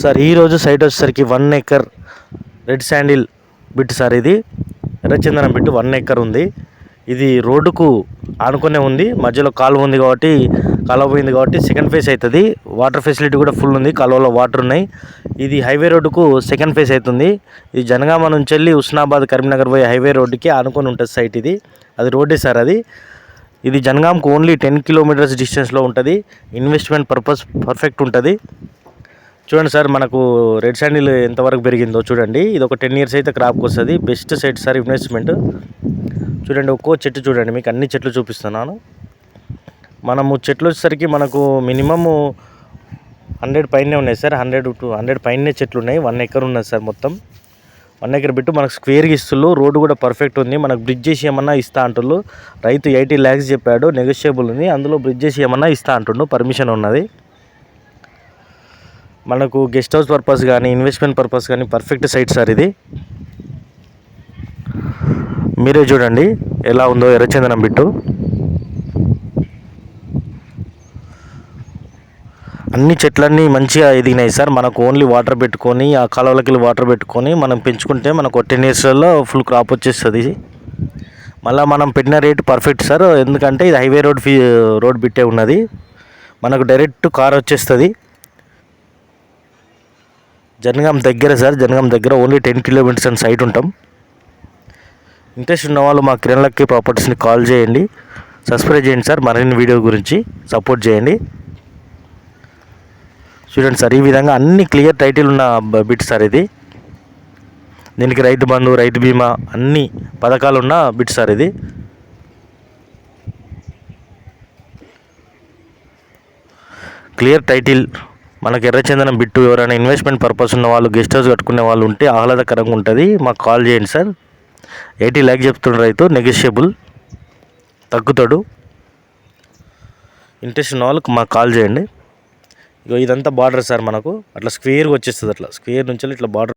Sir ఈరోజు site వచ్చేసరికి one acre red sandal bit sir ఇది. ఎర్రచందనం బిట్ వన్ ఎకర్ ఉంది. ఇది రోడ్డుకు ఆనుకునే ఉంది. మధ్యలో కాలువ ఉంది కాబట్టి కాలువ పోయింది కాబట్టి సెకండ్ ఫేస్ అవుతుంది. వాటర్ ఫెసిలిటీ కూడా ఫుల్ ఉంది. కాలువలో వాటర్ ఉన్నాయి. ఇది హైవే రోడ్డుకు సెకండ్ ఫేస్ అవుతుంది. ఇది జనగామ నుంచి వెళ్ళి ఉస్నాబాద్ కరీంనగర్ పోయే హైవే రోడ్డుకి ఆనుకొని ఉంటుంది సైట్ ఇది. అది రోడ్డే సార్ అది. ఇది జనగాంకు ఓన్లీ టెన్ కిలోమీటర్స్ డిస్టెన్స్లో ఉంటుంది. ఇన్వెస్ట్మెంట్ పర్పస్ పర్ఫెక్ట్ ఉంటుంది. చూడండి సార్ మనకు రెడ్ శాండిల్ ఎంతవరకు పెరిగిందో చూడండి. ఇది ఒక టెన్ ఇయర్స్ అయితే క్రాప్కి వస్తుంది. బెస్ట్ సైట్ సార్ ఇన్వెస్ట్మెంట్ చూడండి ఒక్కో చెట్టు చూడండి మీకు అన్ని చెట్లు చూపిస్తున్నాను. మనము చెట్లు వచ్చేసరికి మనకు మినిమము హండ్రెడ్ పైనే ఉన్నాయి సార్. హండ్రెడ్ టు హండ్రెడ్ పైనే చెట్లు ఉన్నాయి. వన్ ఎకర్ ఉన్నది సార్ మొత్తం. వన్ ఎకర్ బిట్టు మనకు స్క్వేర్గా ఇస్తుళ్ళు. రోడ్డు కూడా పర్ఫెక్ట్ ఉంది. మనకు బ్రిడ్జ్ చేసి ఏమన్నా ఇస్తా అంటుళ్ళు. రైతు ఎయిటీ ల్యాక్స్ చెప్పాడు. నెగోషియబుల్ ఉంది. అందులో బ్రిడ్జ్ చేసి ఏమన్నా ఇస్తా అంటుండు. పర్మిషన్ ఉన్నది. మనకు గెస్ట్ హౌస్ పర్పస్ కానీ ఇన్వెస్ట్మెంట్ పర్పస్ కానీ పర్ఫెక్ట్ సైట్ సార్ ఇది. మీరే చూడండి ఎలా ఉందో ఎర్రచందనం బిట్టు. అన్ని చెట్లన్నీ మంచిగా ఎదిగినాయి సార్. మనకు ఓన్లీ వాటర్ పెట్టుకొని ఆ కాలువలకి వాటర్ పెట్టుకొని మనం పెంచుకుంటే మనకు టెన్ ఇయర్స్లో ఫుల్ క్రాప్ వచ్చేస్తుంది. మళ్ళీ మనం పెట్టిన రేట్ పర్ఫెక్ట్ సార్. ఎందుకంటే ఇది హైవే రోడ్ ఫీ రోడ్ బిట్టే ఉన్నది. మనకు డైరెక్ట్ కార్ వచ్చేస్తుంది. జనగాం దగ్గర సార్ జనగాం దగ్గర ఓన్లీ టెన్ కిలోమీటర్స్ అని సైట్ ఉంటాం. ఇంట్రెస్ట్ ఉన్న వాళ్ళు మా కిరణ్ లక్కీ ప్రాపర్టీస్ని కాల్ చేయండి. సబ్స్క్రైబ్ చేయండి సార్ మరిన్ని వీడియో గురించి సపోర్ట్ చేయండి. చూడండి సార్ ఈ విధంగా అన్ని క్లియర్ టైటిల్ ఉన్న బిట్ సార్ ఇది. దీనికి రైతు బంధు రైతు బీమా అన్ని పథకాలు ఉన్న బిట్ సార్ ఇది. క్లియర్ టైటిల్ మనకి ఎర్రచందనం బిట్టు ఎవరైనా ఇన్వెస్ట్మెంట్ పర్పస్ ఉన్న వాళ్ళు గెస్ట్ హౌస్ కట్టుకునే వాళ్ళు ఉంటే ఆహ్లాదకరంగా ఉంటుంది. మాకు కాల్ చేయండి సార్. ఎయిటీ ల్యాక్ చెప్తున్న రైతు నెగోషియబుల్ తగ్గుతాడు. ఇంట్రెస్ట్ ఉన్న వాళ్ళకి మాకు కాల్ చేయండి. ఇగో ఇదంతా బార్డర్ సార్ మనకు. అట్లా స్క్వేర్గా వచ్చేస్తుంది అట్లా. స్క్వేర్ నుంచి ఇట్లా బార్డర్